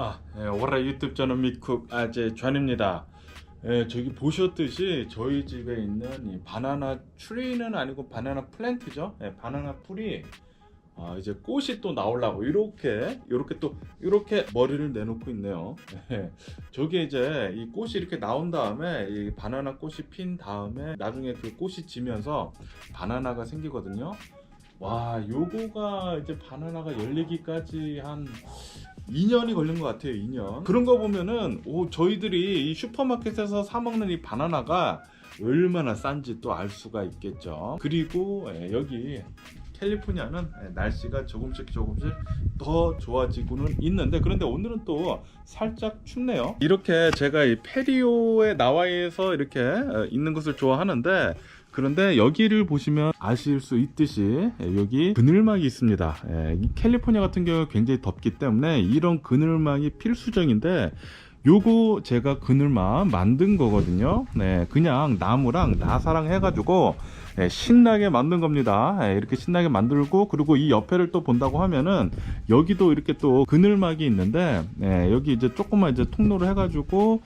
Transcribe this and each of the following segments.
아, 예, 오라 유튜브 저는 미쿡 아재 전입니다. 예, 저기 보셨듯이 저희 집에 있는 이 바나나 트리는 아니고 바나나 플랜트죠. 예, 바나나 풀이 아, 이제 꽃이 또 나오려고 이렇게 이렇게 또 이렇게 머리를 내놓고 있네요. 예, 저게 이제 이 꽃이 이렇게 나온 다음에 이 바나나 꽃이 핀 다음에 나중에 그 꽃이 지면서 바나나가 생기거든요. 와, 요거가 이제 바나나가 열리기까지 한 2년이 걸린 것 같아요, 2년. 그런 거 보면은, 오, 저희들이 이 슈퍼마켓에서 사 먹는 이 바나나가 얼마나 싼지 또 알 수가 있겠죠. 그리고 예, 여기 캘리포니아는 예, 날씨가 조금씩 조금씩 더 좋아지고는 있는데 그런데 오늘은 또 살짝 춥네요. 이렇게 제가 이 페리오에 나와서 이렇게 어, 있는 것을 좋아하는데 그런데 여기를 보시면 아실 수 있듯이 예, 여기 그늘막이 있습니다. 예, 이 캘리포니아 같은 경우 굉장히 덥기 때문에 이런 그늘막이 필수적인데 요거 제가 그늘막 만든 거거든요. 네, 그냥 나무랑 나사랑 해가지고 예, 신나게 만든 겁니다. 예, 이렇게 신나게 만들고 그리고 이 옆에를 또 본다고 하면은 여기도 이렇게 또 그늘막이 있는데 예, 여기 이제 조금만 이제 통로를 해가지고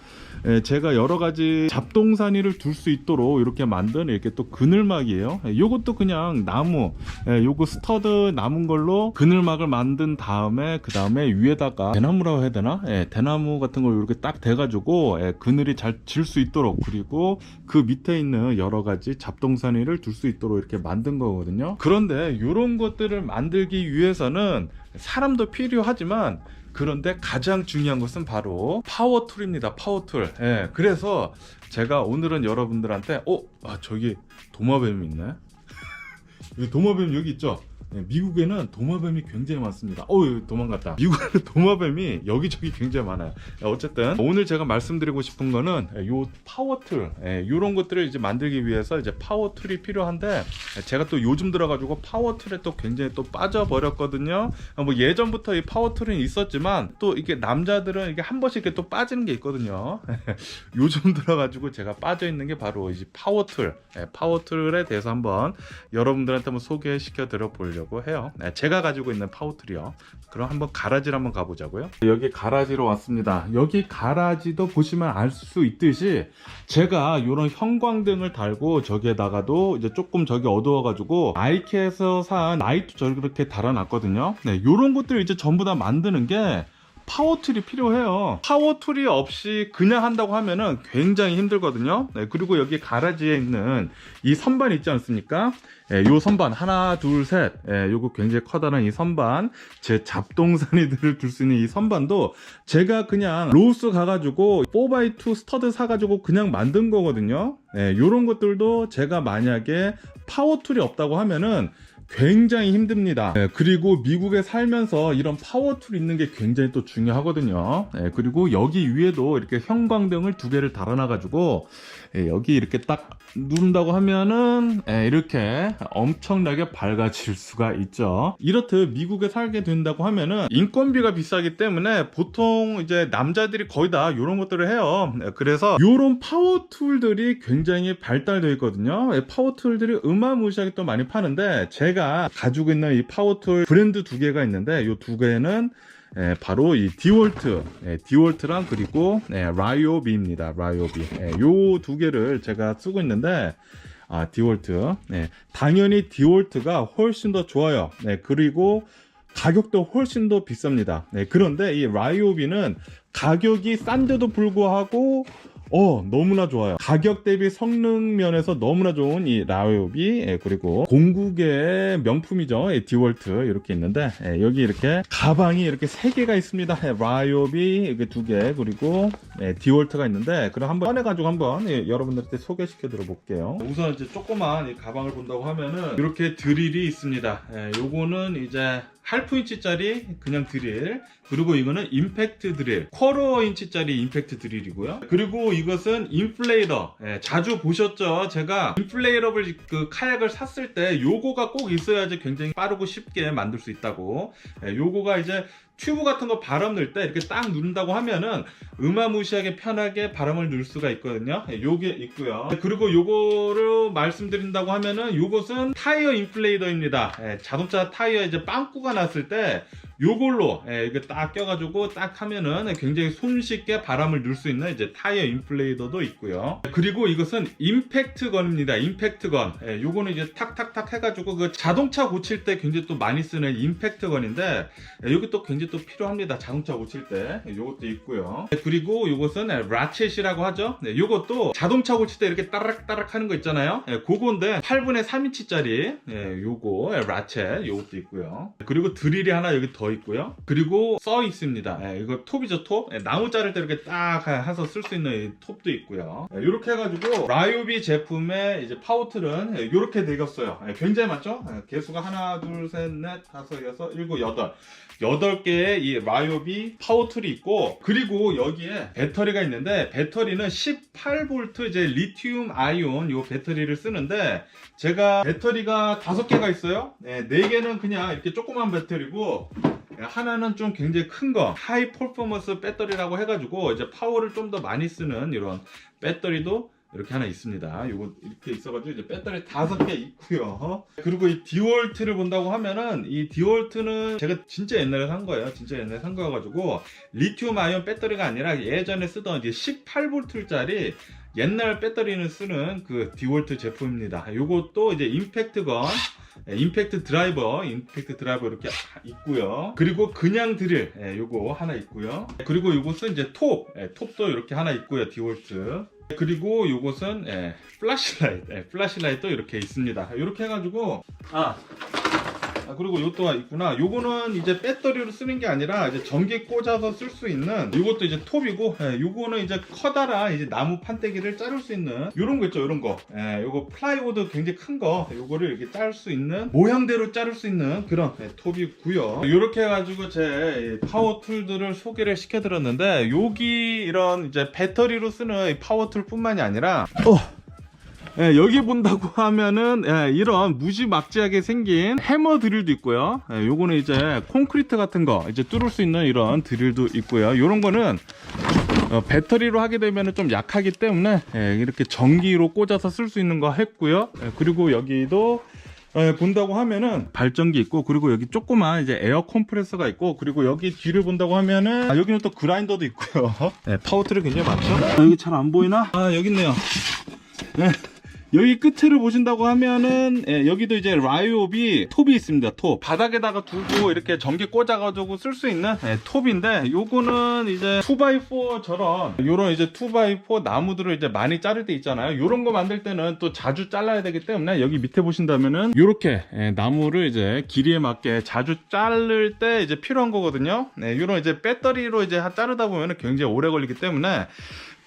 예, 제가 여러 가지 잡동사니를 둘 수 있도록 이렇게 만든 이렇게 또 그늘막이에요. 예, 요것도 그냥 나무, 예, 요거 스터드 남은 걸로 그늘막을 만든 다음에 그 다음에 위에다가 대나무라고 해야 되나? 예, 대나무 같은 걸 이렇게 딱 대가지고 예, 그늘이 잘 질 수 있도록 그리고 그 밑에 있는 여러 가지 잡동사니를 둘 수 있도록 이렇게 만든 거거든요. 그런데 이런 것들을 만들기 위해서는 사람도 필요하지만 그런데 가장 중요한 것은 바로 파워 툴입니다. 파워 툴. 예, 그래서 제가 오늘은 여러분들한테 어, 아 저기 도마뱀이 있네. 도마뱀 여기 있죠. 예, 미국에는 도마뱀이 굉장히 많습니다. 어우 도망갔다. 미국에는 도마뱀이 여기저기 굉장히 많아요. 예, 어쨌든 오늘 제가 말씀드리고 싶은 거는 예, 요 파워 툴, 예, 것들을 이제 만들기 위해서 이제 파워 툴이 필요한데 예, 제가 또 요즘 들어가지고 파워 툴에 또 굉장히 또 빠져버렸거든요. 어, 뭐 예전부터 이 파워 툴은 있었지만 또 이게 남자들은 이게 한 번씩 이렇게 또 빠지는 게 있거든요. 요즘 들어가지고 제가 빠져 있는 게 바로 이 파워 툴, 예, 파워 툴에 대해서 한번 여러분들한테 한번 소개시켜 드려 보려고 해요. 네, 제가 가지고 있는 툴이요. 그럼 한번 가라지를 한번 가보자고요. 여기 가라지로 왔습니다. 여기 가라지도 보시면 알 수 있듯이 제가 이런 형광등을 달고 저기에다가도 이제 조금 저기 어두워가지고 아이캐에서 산 라이트 저렇게 달아놨거든요. 네, 이런 것들 이제 전부 다 만드는 게 파워툴이 필요해요. 파워툴이 없이 그냥 한다고 하면은 굉장히 힘들거든요. 네, 그리고 여기 가라지에 있는 이 선반 있지 않습니까? 예, 요 선반 하나, 둘, 셋. 예, 요거 굉장히 커다란 이 선반, 제 잡동사니들을 둘 수 있는 이 선반도 제가 그냥 로스 가가지고 4x2 스터드 사가지고 그냥 만든 거거든요. 예, 요런 것들도 제가 만약에 파워툴이 없다고 하면은 굉장히 힘듭니다. 예, 그리고 미국에 살면서 이런 파워툴 있는 게 굉장히 또 중요하거든요. 예, 그리고 여기 위에도 이렇게 형광등을 두 개를 달아놔가지고 예, 여기 이렇게 딱 누른다고 하면은 예, 이렇게 엄청나게 밝아질 수가 있죠. 이렇듯 미국에 살게 된다고 하면은 인건비가 비싸기 때문에 보통 이제 남자들이 거의 다 이런 것들을 해요. 예, 그래서 이런 파워 툴들이 굉장히 발달되어 있거든요. 예, 파워 툴들이 어마무시하게 또 많이 파는데 제가 가지고 있는 이 파워 툴 브랜드 두 개가 있는데 이 두 개는 예, 바로 이 디월트, 예, 디월트랑 그리고 예, 라이오비입니다. 라이오비. 예, 요두 개를 제가 쓰고 있는데 아, 디월트. 예, 당연히 디월트가 훨씬 더 좋아요. 네, 그리고 가격도 훨씬 더 비쌉니다. 네, 그런데 이 라이오비는 가격이 싼데도 불구하고 어 너무나 좋아요. 가격 대비 성능 면에서 너무나 좋은 이 라이오비 예, 그리고 공국의 명품이죠. 예, 디월트 이렇게 있는데 예, 여기 이렇게 가방이 이렇게 세 개가 있습니다. 예, 라이오비 이렇게 두 개 그리고 예, 디월트가 있는데 그럼 한번 꺼내가지고 한번 예, 여러분들한테 소개시켜 드려 볼게요. 우선 이제 조그만 이 가방을 본다고 하면은 이렇게 드릴이 있습니다. 예, 요거는 이제 할프 인치짜리 그냥 드릴. 그리고 이거는 임팩트 드릴. 쿼러 인치짜리 임팩트 드릴이고요. 그리고 이것은 인플레이러. 예, 자주 보셨죠? 제가 인플레이러블 그 카약을 샀을 때 요거가 꼭 있어야지 굉장히 빠르고 쉽게 만들 수 있다고. 예, 요거가 이제 튜브 같은 거 바람 넣을 때 이렇게 딱 누른다고 하면은 어마무시하게 편하게 바람을 넣을 수가 있거든요. 예, 요게 있고요. 그리고 요거를 말씀드린다고 하면은 요것은 타이어 인플레이더입니다. 예, 자동차 타이어 이제 빵꾸가 났을 때 요걸로 예, 이게 딱 껴가지고 딱 하면은 굉장히 손쉽게 바람을 넣을 수 있는 이제 타이어 인플레이더도 있고요. 그리고 이것은 임팩트건입니다. 임팩트건. 예, 요거는 이제 탁탁탁 해가지고 그 자동차 고칠 때 굉장히 또 많이 쓰는 임팩트건인데 예, 여기 또 굉장히 또 필요합니다. 자동차 고칠 때 예, 요것도 있고요. 예, 그리고 요것은 예, 라쳇이라고 하죠. 네, 요것도 자동차 고칠 때 이렇게 따락따락 하는 거 있잖아요. 예, 그건데 8분의 3인치짜리 예, 요거 예, 라쳇 요것도 있고요. 그리고 드릴이 하나 여기 더 있고요. 그리고 써 있습니다. 예, 이거 톱이죠 톱. 예, 나무 자를 때 이렇게 딱 해서 쓸 수 있는 이 톱도 있고요. 예, 이렇게 해가지고 라이오비 제품의 이제 파워툴은 예, 이렇게 되겠어요. 예, 굉장히 많죠? 예, 개수가 하나, 둘, 셋, 넷, 다섯, 여섯, 일곱, 여덟. 여덟 개의 이 라이오비 파워툴이 있고 그리고 여기에 배터리가 있는데 배터리는 18V 이제 리튬 아이온 요 배터리를 쓰는데 제가 배터리가 다섯 개가 있어요. 네, 네 개는 그냥 이렇게 조그만 배터리고 하나는 좀 굉장히 큰 거, 하이 퍼포먼스 배터리라고 해가지고 이제 파워를 좀 더 많이 쓰는 이런 배터리도 이렇게 하나 있습니다. 요거 이렇게 있어가지고 이제 배터리 다섯 개 있고요. 그리고 이 디월트를 본다고 하면은 이 디월트는 제가 진짜 옛날에 산 거예요. 진짜 옛날에 산 거여가지고 리튬 아이온 배터리가 아니라 예전에 쓰던 이제 18V짜리 옛날 배터리는 쓰는 그 디월트 제품입니다. 요것도 이제 임팩트건 예, 임팩트 드라이버, 임팩트 드라이버 이렇게 있고요. 그리고 그냥 드릴, 예, 요거 하나 있고요. 그리고 요것은 이제 톱, 예, 톱도 이렇게 하나 있고요. 디월트. 그리고 요것은 예, 플래시라이트, 예, 플래시라이트도 이렇게 있습니다. 이렇게 해가지고 아. 아, 그리고 요것도 있구나. 요거는 이제 배터리로 쓰는 게 아니라 이제 전기 꽂아서 쓸 수 있는 요것도 이제 톱이고, 예, 요거는 이제 커다란 이제 나무 판때기를 자를 수 있는 요런 거 있죠, 요런 거. 예, 요거 플라이보드 굉장히 큰 거, 요거를 이렇게 자를 수 있는 모양대로 자를 수 있는 그런 예, 톱이고요. 요렇게 해 가지고 제 파워 툴들을 소개를 시켜 드렸는데 여기 이런 이제 배터리로 쓰는 이 파워 툴뿐만이 아니라 어. 예, 여기 본다고 하면은 예, 이런 무지막지하게 생긴 해머 드릴도 있고요. 예, 요거는 이제 콘크리트 같은 거 이제 뚫을 수 있는 이런 드릴도 있고요. 요런 거는 어, 배터리로 하게 되면 좀 약하기 때문에 예, 이렇게 전기로 꽂아서 쓸 수 있는 거 했고요. 예, 그리고 여기도 예, 본다고 하면은 발전기 있고 그리고 여기 조그만 이제 에어 컴프레서가 있고 그리고 여기 뒤를 본다고 하면은 아, 여기는 또 그라인더도 있고요. 예, 파워툴이 굉장히 많죠. 아, 여기 잘 안 보이나? 아 여기 있네요. 예. 여기 끝을 보신다고 하면은 예, 여기도 이제 라이옵이 톱이 있습니다. 톱 바닥에다가 두고 이렇게 전기 꽂아가지고 쓸 수 있는 예, 톱인데 요거는 이제 2x4처럼 요런 이제 2x4 나무들을 이제 많이 자를 때 있잖아요. 요런 거 만들 때는 또 자주 잘라야 되기 때문에 여기 밑에 보신다면은 요렇게 예, 나무를 이제 길이에 맞게 자주 자를 때 이제 필요한 거거든요. 네, 요런 이제 배터리로 이제 자르다 보면은 굉장히 오래 걸리기 때문에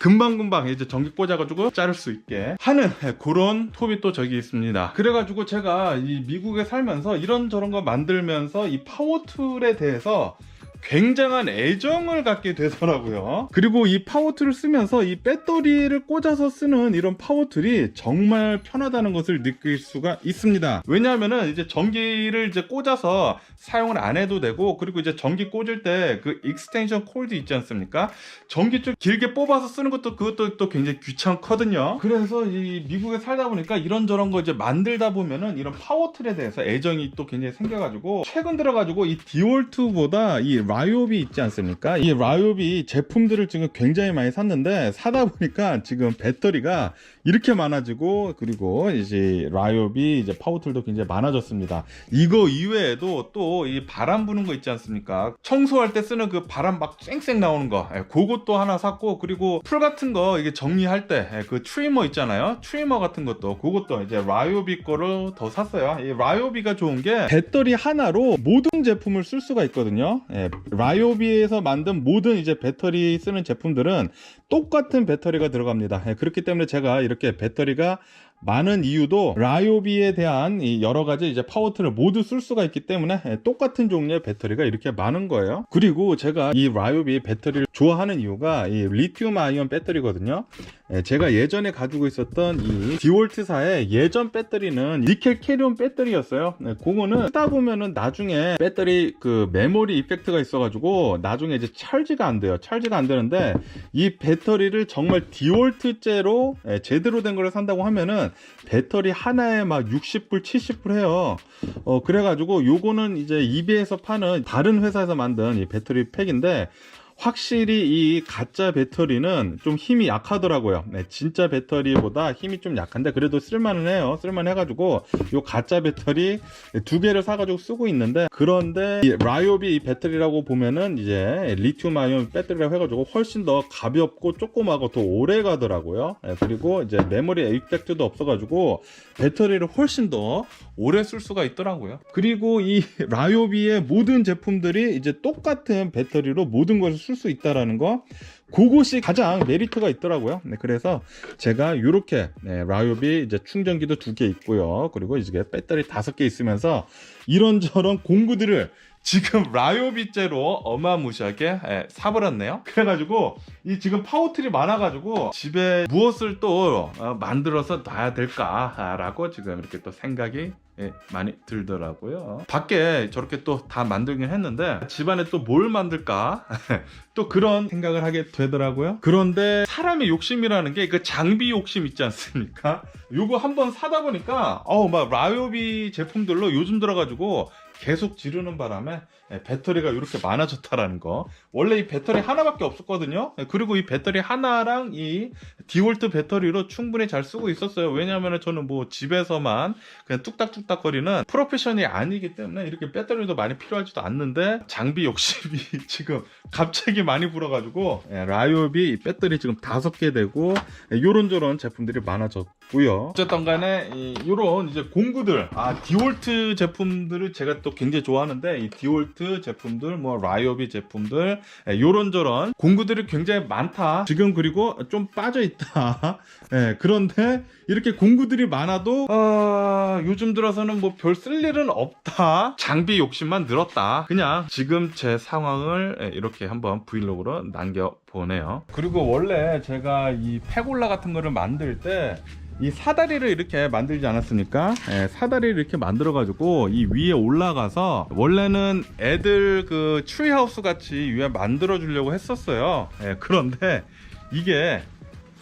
금방금방 이제 전기 꽂아가지고 자를 수 있게 하는 그런 톱이 또 저기 있습니다. 그래가지고 제가 이 미국에 살면서 이런저런 거 만들면서 이 파워툴에 대해서 굉장한 애정을 갖게 되더라고요. 그리고 이 파워툴을 쓰면서 이 배터리를 꽂아서 쓰는 이런 파워툴이 정말 편하다는 것을 느낄 수가 있습니다. 왜냐하면은 이제 전기를 이제 꽂아서 사용을 안 해도 되고 그리고 이제 전기 꽂을 때 그 익스텐션 콜드 있지 않습니까? 전기 좀 길게 뽑아서 쓰는 것도 그것도 또 굉장히 귀찮거든요. 그래서 이 미국에 살다 보니까 이런저런 거 이제 만들다 보면은 이런 파워툴에 대해서 애정이 또 굉장히 생겨가지고 최근 들어가지고 이 디올트보다 이 라이옵이 있지 않습니까? 이 라이옵이 제품들을 지금 굉장히 많이 샀는데 사다 보니까 지금 배터리가 이렇게 많아지고 그리고 이제 라이옵이 이제 파워툴도 굉장히 많아졌습니다. 이거 이외에도 또 이 바람 부는 거 있지 않습니까? 청소할 때 쓰는 그 바람 막 쌩쌩 나오는 거, 예, 그것도 하나 샀고 그리고 풀 같은 거 이게 정리할 때 그 트리머 있잖아요. 트리머 같은 것도 그것도 이제 라이오비 거를 더 샀어요. 이 라이오비가 좋은 게 배터리 하나로 모든 제품을 쓸 수가 있거든요. 예, 라이오비에서 만든 모든 이제 배터리 쓰는 제품들은 똑같은 배터리가 들어갑니다. 예, 그렇기 때문에 제가 이렇게 배터리가 많은 이유도 라이오비에 대한 이 여러 가지 이제 파워툴을 모두 쓸 수가 있기 때문에 예, 똑같은 종류의 배터리가 이렇게 많은 거예요. 그리고 제가 이 라이오비 배터리를 좋아하는 이유가 이 리튬 아이온 배터리거든요. 예, 제가 예전에 가지고 있었던 이 디월트사의 예전 배터리는 니켈 캐리온 배터리였어요. 네, 그거는 쓰다 보면은 나중에 배터리 그 메모리 이펙트가 있어가지고 나중에 이제 찰지가 안 돼요. 찰지가 안 되는데 이 배터리를 정말 디월트째로 예, 제대로 된 걸 산다고 하면은 배터리 하나에 막 60불, 70불 해요. 어, 그래가지고 요거는 이제 이베에서 파는 다른 회사에서 만든 이 배터리 팩인데 확실히 이 가짜 배터리는 좀 힘이 약하더라고요. 네, 진짜 배터리보다 힘이 좀 약한데 그래도 쓸만은 해요. 쓸만 해가지고 요 가짜 배터리 두 개를 사가지고 쓰고 있는데 그런데 이 라이오비 이 배터리라고 보면은 이제 리튬 아이온 배터리라고 해가지고 훨씬 더 가볍고 조그마고 더 오래 가더라고요. 네, 그리고 이제 메모리 에이펙트도 없어가지고 배터리를 훨씬 더 오래 쓸 수가 있더라고요. 그리고 이 라이오비의 모든 제품들이 이제 똑같은 배터리로 모든 것을 쓸 수 있다라는 거. 그것이 가장 메리트가 있더라고요. 네, 그래서 제가 이렇게 네, 라이오비 이제 충전기도 두 개 있고요. 그리고 이제 배터리 다섯 개 있으면서 이런저런 공구들을 지금 라이오비째로 어마무시하게 예, 사버렸네요. 그래가지고 이 지금 파워툴이 많아가지고 집에 무엇을 또 어, 만들어서 놔야 될까라고 지금 이렇게 또 생각이 예, 많이 들더라고요. 밖에 저렇게 또 다 만들긴 했는데 집안에 또 뭘 만들까 또 그런 생각을 하게 되더라고요. 그런데 사람의 욕심이라는 게 그 장비 욕심 있지 않습니까? 요거 한번 사다 보니까 어우 막 라이오비 제품들로 요즘 들어가지고 계속 지르는 바람에 예, 배터리가 이렇게 많아졌다라는 거. 원래 이 배터리 하나밖에 없었거든요. 예, 그리고 이 배터리 하나랑 이 디월트 배터리로 충분히 잘 쓰고 있었어요. 왜냐하면 저는 뭐 집에서만 그냥 뚝딱뚝딱 거리는 프로페셔널이 아니기 때문에 이렇게 배터리도 많이 필요하지도 않는데 장비 욕심이 지금 갑자기 많이 불어가지고 예, 라이오비 이 배터리 지금 다섯 개 되고 예, 요런저런 제품들이 많아졌고 요. 어쨌든 간에 이, 요런 이제 공구들 아 디월트 제품들을 제가 또 굉장히 좋아하는데 이 디월트 제품들 뭐 라이오비 제품들 예, 요런저런 공구들이 굉장히 많다. 지금 그리고 좀 빠져 있다. 예, 그런데 이렇게 공구들이 많아도 어, 요즘 들어서는 뭐 별 쓸 일은 없다. 장비 욕심만 늘었다. 그냥 지금 제 상황을 예, 이렇게 한번 브이로그로 남겨 보네요. 그리고 원래 제가 이 페골라 같은 거를 만들 때이 사다리를 이렇게 만들지 않았습니까? 예, 사다리를 이렇게 만들어 가지고 이 위에 올라가서 원래는 애들 그 트리하우스 같이 위에 만들어 주려고 했었어요. 예, 그런데 이게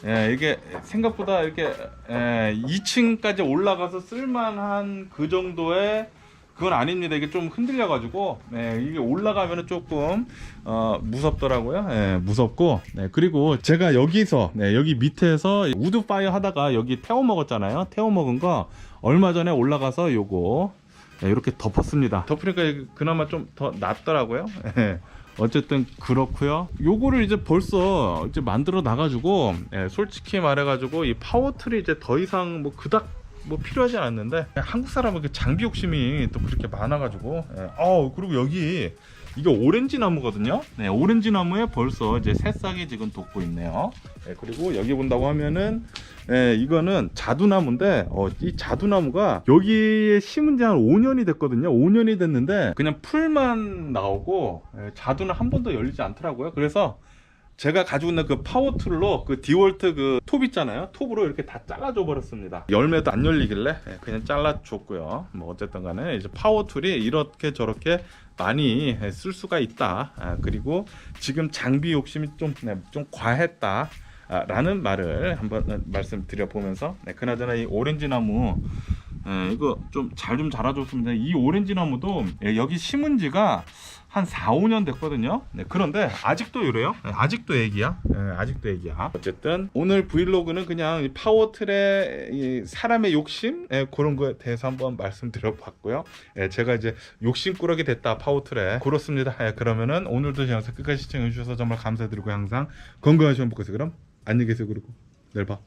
예, 이게 생각보다 이렇게 예, 2층까지 올라가서 쓸만한 그 정도의 그건 아닙니다. 이게 좀 흔들려가지고 네, 이게 올라가면은 조금 어, 무섭더라고요. 네, 무섭고 네, 그리고 제가 여기서 네, 여기 밑에서 우드 파이어 하다가 여기 태워 먹었잖아요. 태워 먹은 거 얼마 전에 올라가서 요거 네, 이렇게 덮었습니다. 덮으니까 그나마 좀 더 낫더라고요. 네. 어쨌든 그렇고요. 요거를 이제 벌써 이제 만들어 나가지고 예, 솔직히 말해가지고 이 파워툴이 이제 더 이상 뭐 그닥 뭐 필요하지 않는데 한국 사람은 그 장비 욕심이 또 그렇게 많아가지고 예. 어 그리고 여기 이게 오렌지 나무거든요. 네, 오렌지 나무에 벌써 이제 새싹이 지금 돋고 있네요. 예, 그리고 여기 본다고 하면은 예, 이거는 자두나무인데 어, 이 자두나무가 여기에 심은 지 한 5년이 됐거든요. 5년이 됐는데 그냥 풀만 나오고 예, 자두는 한 번도 열리지 않더라고요. 그래서 제가 가지고 있는 그 파워 툴로 그 디월트 그 톱 있잖아요. 톱으로 이렇게 다 잘라줘 버렸습니다. 열매도 안 열리길래 예, 그냥 잘라줬고요. 뭐 어쨌든 간에 이제 파워 툴이 이렇게 저렇게 많이 예, 쓸 수가 있다. 아, 그리고 지금 장비 욕심이 좀, 네, 좀 과했다. 아, 라는 말을 한번 말씀드려 보면서 네, 그나저나 이 오렌지 나무 예, 이거 좀 잘 좀 자라줬습니다. 이 오렌지 나무도 예, 여기 심은 지가 한 4, 5년 됐거든요. 네, 그런데 아직도 이래요. 네, 아직도 애기야. 네, 아직도 애기야. 어쨌든 오늘 브이로그는 그냥 이 파워틀의 이 사람의 욕심 예, 그런 거에 대해서 한번 말씀드려봤고요. 예, 제가 이제 욕심꾸러기 됐다 파워틀에 그렇습니다. 예, 그러면은 오늘도 제 영상 끝까지 시청해 주셔서 정말 감사드리고 항상 건강하시면 복으세요. 그럼 안녕히 계세요. 그리고 내일 봐.